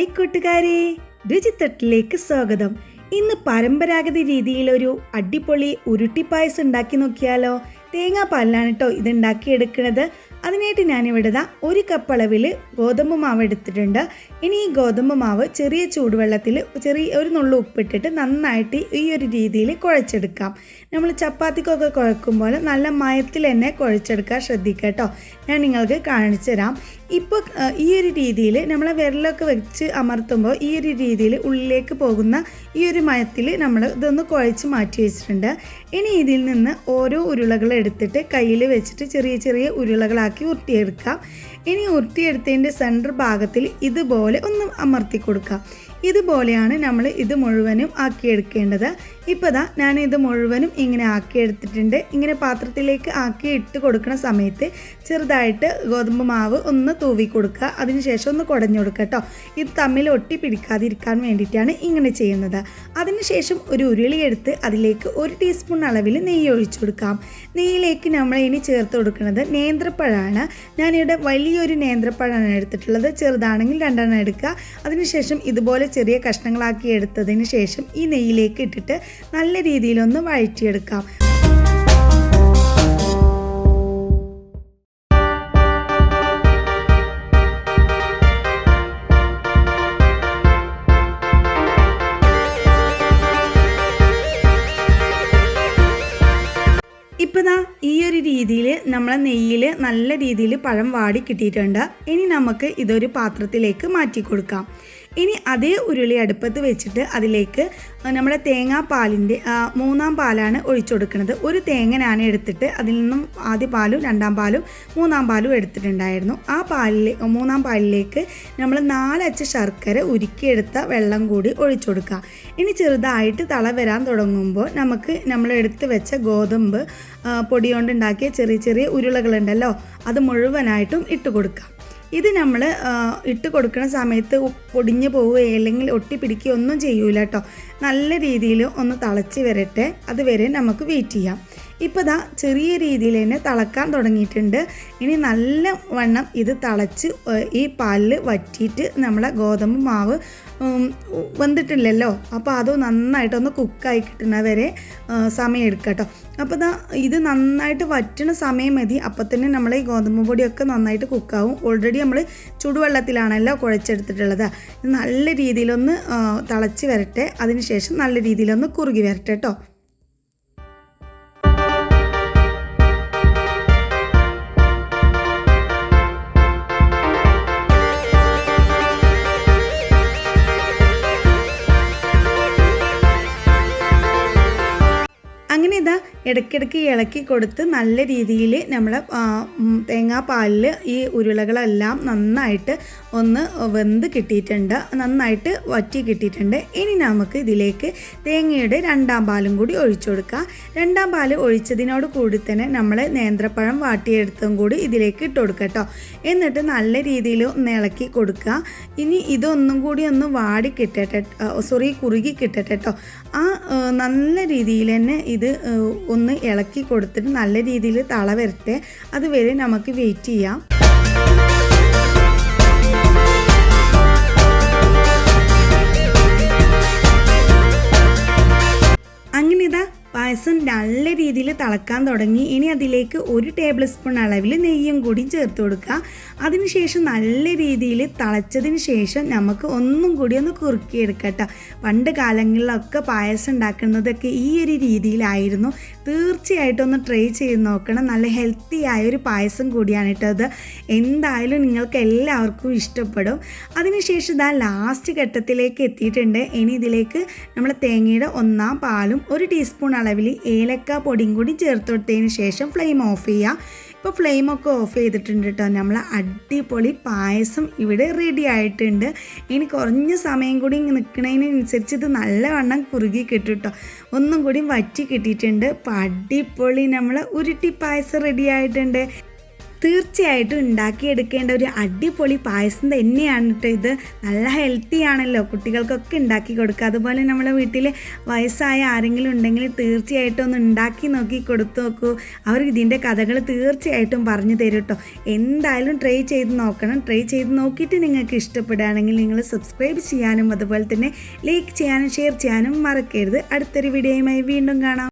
Hi കൂട്ടുകാരെ രുചിത്തട്ടിലേക്ക് സ്വാഗതം. ഇന്ന് പരമ്പരാഗത രീതിയിൽ ഒരു അടിപൊളി ഉരുട്ടിപ്പായസം ഉണ്ടാക്കി നോക്കിയാലോ? തേങ്ങാപ്പാലിലാണ് കേട്ടോ ഇത് ഉണ്ടാക്കിയെടുക്കുന്നത് അതിനായിട്ട് ഞാനിവിടെ ദാ ഒരു കപ്പ് അളവിൽ ഗോതമ്പ് മാവ് എടുത്തിട്ടുണ്ട്. ഇനി ഈ ഗോതമ്പ് മാവ് ചെറിയ ചൂടുവെള്ളത്തിൽ ചെറിയ ഒരു നുള്ളു ഉപ്പിട്ടിട്ട് നന്നായിട്ട് ഈ ഒരു രീതിയിൽ കുഴച്ചെടുക്കാം. നമ്മൾ ചപ്പാത്തിക്കൊക്കെ കുഴക്കുമ്പോൾ നല്ല മയത്തിൽ തന്നെ കുഴച്ചെടുക്കാൻ ശ്രദ്ധിക്കുക കേട്ടോ ഞാൻ നിങ്ങൾക്ക് കാണിച്ചു തരാം ഇപ്പോൾ ഈ ഒരു രീതിയിൽ നമ്മൾ വിരലൊക്കെ വെച്ച് അമർത്തുമ്പോൾ ഈ ഒരു രീതിയിൽ ഉള്ളിലേക്ക് പോകുന്ന ഈ ഒരു മയത്തിൽ നമ്മൾ ഇതൊന്ന് കുഴച്ച് മാറ്റി വെച്ചിട്ടുണ്ട്. ഇനി ഇതിൽ നിന്ന് ഓരോ ഉരുളകൾ എടുത്തിട്ട് കയ്യിൽ വെച്ചിട്ട് ചെറിയ ചെറിയ ഉരുളകളാക്കി ഉരുട്ടിയെടുക്കാം. ഇനി ഉരുട്ടിയെടുത്തതിന്റെ സെന്റർ ഭാഗത്തിൽ ഇതുപോലെ ഒന്ന് അമർത്തി കൊടുക്കാം. ഇതുപോലെയാണ് നമ്മൾ ഇത് മുഴുവനും ആക്കിയെടുക്കേണ്ടത്. ഇപ്പോൾ ദാ ഞാൻ ഇത് മുഴുവനും ഇങ്ങനെ ആക്കിയെടുത്തിട്ടുണ്ട്. ഇങ്ങനെ പാത്രത്തിലേക്ക് ആക്കി ഇട്ട് കൊടുക്കുന്ന സമയത്ത് ചെറുതായിട്ട് ഗോതമ്പ് മാവ് ഒന്ന് തൂവി കൊടുക്കുക. അതിനുശേഷം ഒന്ന് കുടഞ്ഞു കൊടുക്കുക കേട്ടോ. ഇത് തമ്മിൽ ഒട്ടി പിടിക്കാതിരിക്കാൻ വേണ്ടിയിട്ടാണ് ഇങ്ങനെ ചെയ്യുന്നത്. അതിനുശേഷം ഒരു ഉരുളി എടുത്ത് അതിലേക്ക് ഒരു ടീസ്പൂൺ അളവിൽ നെയ്യ് ഒഴിച്ചു കൊടുക്കാം. നെയ്യിലേക്ക് നമ്മൾ ഇനി ചേർത്ത് കൊടുക്കുന്നത് നേന്ത്രപ്പഴമാണ്. ഞാനിവിടെ വലിയൊരു നേന്ത്രപ്പഴമാണ് എടുത്തിട്ടുള്ളത്. ചെറുതാണെങ്കിൽ രണ്ടെണ്ണം എടുക്കുക. അതിനുശേഷം ഇതുപോലെ ചെറിയ കഷ്ണങ്ങളാക്കി എടുത്തതിന് ശേഷം ഈ നെയ്യിലേക്ക് ഇട്ടിട്ട് നല്ല രീതിയിലൊന്ന് വഴറ്റിയെടുക്കാം. ദാ രീതിയിൽ നമ്മളെ നെയ്യിൽ നല്ല രീതിയിൽ പഴം വാടി കിട്ടിയിട്ടുണ്ട്. ഇനി നമുക്ക് ഇതൊരു പാത്രത്തിലേക്ക് മാറ്റി കൊടുക്കാം ഇനി അതേ ഉരുളി അടുപ്പത്ത് വെച്ചിട്ട് അതിലേക്ക് നമ്മുടെ തേങ്ങാപ്പാലിന്റെ മൂന്നാം പാലാണ് ഒഴിച്ചു കൊടുക്കുന്നത്. ഒരു തേങ്ങ ഞാൻ എടുത്തിട്ട് അതിൽ നിന്നും ആദ്യ പാലും രണ്ടാം പാലും മൂന്നാം പാലും എടുത്തിട്ടുണ്ടായിരുന്നു. ആ പാലിലെ മൂന്നാം പാലിലേക്ക് നമ്മൾ നാലച്ച് ശർക്കര ഉരുക്കിയെടുത്ത വെള്ളം കൂടി ഒഴിച്ചു കൊടുക്കുക. ഇനി ചെറുതായിട്ട് തള വരാൻ തുടങ്ങുമ്പോൾ നമുക്ക് നമ്മൾ എടുത്ത് വെച്ച ഗോതമ്പ് പൊടി കൊണ്ടുണ്ടാക്കിയ ചെറിയ ചെറിയ ഉരുളകളുണ്ടല്ലോ അത് മുഴുവനായിട്ടും ഇട്ട് കൊടുക്കാം ഇത് നമ്മൾ ഇട്ട് കൊടുക്കുന്ന സമയത്ത് പൊടിഞ്ഞു പോവുകയോ അല്ലെങ്കിൽ ഒട്ടിപ്പിടിക്കുകയോ ഒന്നും ചെയ്യൂല കേട്ടോ നല്ല രീതിയിൽ ഒന്ന് തിളച്ച് വരട്ടെ. അതുവരെ നമുക്ക് വെയിറ്റ് ചെയ്യാം. ഇപ്പോൾ ഇതാ ചെറിയ രീതിയിൽ തന്നെ തിളക്കാൻ തുടങ്ങിയിട്ടുണ്ട്. ഇനി നല്ല വണ്ണം ഇത് തിളച്ച് ഈ പാലിൽ വറ്റിയിട്ട് നമ്മളെ ഗോതമ്പ് മാവ് വന്നിട്ടില്ലല്ലോ അപ്പോൾ അത് നന്നായിട്ടൊന്ന് കുക്കായി കിട്ടുന്നവരെ സമയം എടുക്കുക കേട്ടോ അപ്പോൾ ഇതാ ഇത് നന്നായിട്ട് വറ്റണ സമയം മതി. അപ്പോൾ തന്നെ നമ്മൾ ഈ ഗോതമ്പ് പൊടിയൊക്കെ നന്നായിട്ട് കുക്കാവും. ഓൾറെഡി നമ്മൾ ചുടുവെള്ളത്തിലാണല്ലോ കുഴച്ചെടുത്തിട്ടുള്ളത്. നല്ല രീതിയിലൊന്ന് തിളച്ച് വരട്ടെ. അതിനുശേഷം നല്ല രീതിയിലൊന്ന് കുറുകി വരട്ടെ കേട്ടോ ഇടയ്ക്കിടയ്ക്ക് ഇളക്കി കൊടുത്ത് നല്ല രീതിയിൽ നമ്മൾ തേങ്ങാപ്പാലിൽ ഈ ഉരുളകളെല്ലാം നന്നായിട്ട് ഒന്ന് വെന്ത് കിട്ടിയിട്ടുണ്ട്. നന്നായിട്ട് വറ്റി കിട്ടിയിട്ടുണ്ട്. ഇനി നമുക്ക് ഇതിലേക്ക് തേങ്ങയുടെ രണ്ടാം പാലും കൂടി ഒഴിച്ചു കൊടുക്കുക രണ്ടാം പാൽ ഒഴിച്ചതിനോട് കൂടി തന്നെ നമ്മൾ നേന്ത്രപ്പഴം വാട്ടിയെടുത്തും കൂടി ഇതിലേക്ക് ഇട്ട് കൊടുക്കുക കേട്ടോ. എന്നിട്ട് നല്ല രീതിയിൽ ഒന്ന് ഇളക്കി കൊടുക്കുക. ഇനി ഇതൊന്നും കൂടി ഒന്ന് വാടി കിട്ടട്ടെ സോറി കുറുകി കിട്ടട്ടെ കേട്ടോ. ആ നല്ല രീതിയിൽ തന്നെ ഇത് ഒന്ന് ഇളക്കി കൊടുത്തിട്ട് നല്ല രീതിയിൽ തള വരട്ടെ. അതുവരെ നമുക്ക് വെയിറ്റ് ചെയ്യാം. പായസം നല്ല രീതിയിൽ തിളക്കാൻ തുടങ്ങി. ഇനി അതിലേക്ക് ഒരു ടേബിൾ സ്പൂൺ അളവിൽ നെയ്യും കൂടി ചേർത്ത് കൊടുക്കുക. അതിനുശേഷം നല്ല രീതിയിൽ തിളച്ചതിന് ശേഷം നമുക്ക് ഒന്നും കൂടി ഒന്ന് കുറുക്കിയെടുക്കട്ടോ. പണ്ട് കാലങ്ങളിലൊക്കെ പായസം ഉണ്ടാക്കുന്നതൊക്കെ ഈ ഒരു രീതിയിലായിരുന്നു. തീർച്ചയായിട്ടും ഒന്ന് ട്രൈ ചെയ്ത് നോക്കണം. നല്ല ഹെൽത്തി ആയ ഒരു പായസം കൂടിയാണ് കേട്ടോ അത്. എന്തായാലും നിങ്ങൾക്ക് എല്ലാവർക്കും ഇഷ്ടപ്പെടും. അതിനുശേഷം ഇതാ ലാസ്റ്റ് ഘട്ടത്തിലേക്ക് എത്തിയിട്ടുണ്ട്. ഇനി ഇതിലേക്ക് നമ്മൾ തേങ്ങയുടെ ഒന്നാം പാലും ഒരു ടീസ്പൂൺ അളവിൽ ഏലക്ക പൊടിയും കൂടി ചേർത്ത് കൊടുത്തതിന് ശേഷം ഫ്ലെയിം ഓഫ് ചെയ്യുക. ഇപ്പോൾ ഫ്ലെയിമൊക്കെ ഓഫ് ചെയ്തിട്ടുണ്ട് കേട്ടോ. നമ്മൾ അടിപൊളി പായസം ഇവിടെ റെഡി ആയിട്ടുണ്ട്. ഇനി കുറഞ്ഞ സമയം കൂടി നിൽക്കുന്നതിനനുസരിച്ച് ഇത് നല്ലവണ്ണം കുറുകി കിട്ടും കേട്ടോ. ഒന്നും കൂടി വറ്റി കിട്ടിയിട്ടുണ്ട്. അടിപൊളി നമ്മൾ ഉരുട്ടി പായസം റെഡി ആയിട്ടുണ്ട്. തീർച്ചയായിട്ടും ഉണ്ടാക്കിയെടുക്കേണ്ട ഒരു അടിപൊളി പായസം തന്നെയാണ് കേട്ടോ ഇത്. നല്ല ഹെൽത്തി ആണല്ലോ. കുട്ടികൾക്കൊക്കെ ഉണ്ടാക്കി കൊടുക്കുക. അതുപോലെ നമ്മളെ വീട്ടിൽ വയസ്സായ ആരെങ്കിലും ഉണ്ടെങ്കിൽ തീർച്ചയായിട്ടും ഒന്ന് ഉണ്ടാക്കി നോക്കി കൊടുത്തു നോക്കൂ. അവർ ഇതിന്റെ കഥകൾ തീർച്ചയായിട്ടും പറഞ്ഞു തരും കേട്ടോ. എന്തായാലും ട്രൈ ചെയ്ത് നോക്കണം. ട്രൈ ചെയ്ത് നോക്കിയിട്ട് നിങ്ങൾക്ക് ഇഷ്ടപ്പെടുകയാണെങ്കിൽ നിങ്ങൾ സബ്സ്ക്രൈബ് ചെയ്യാനും അതുപോലെ തന്നെ ലൈക്ക് ചെയ്യാനും ഷെയർ ചെയ്യാനും മറക്കരുത്. അടുത്തൊരു വീഡിയോയുമായി വീണ്ടും കാണാം.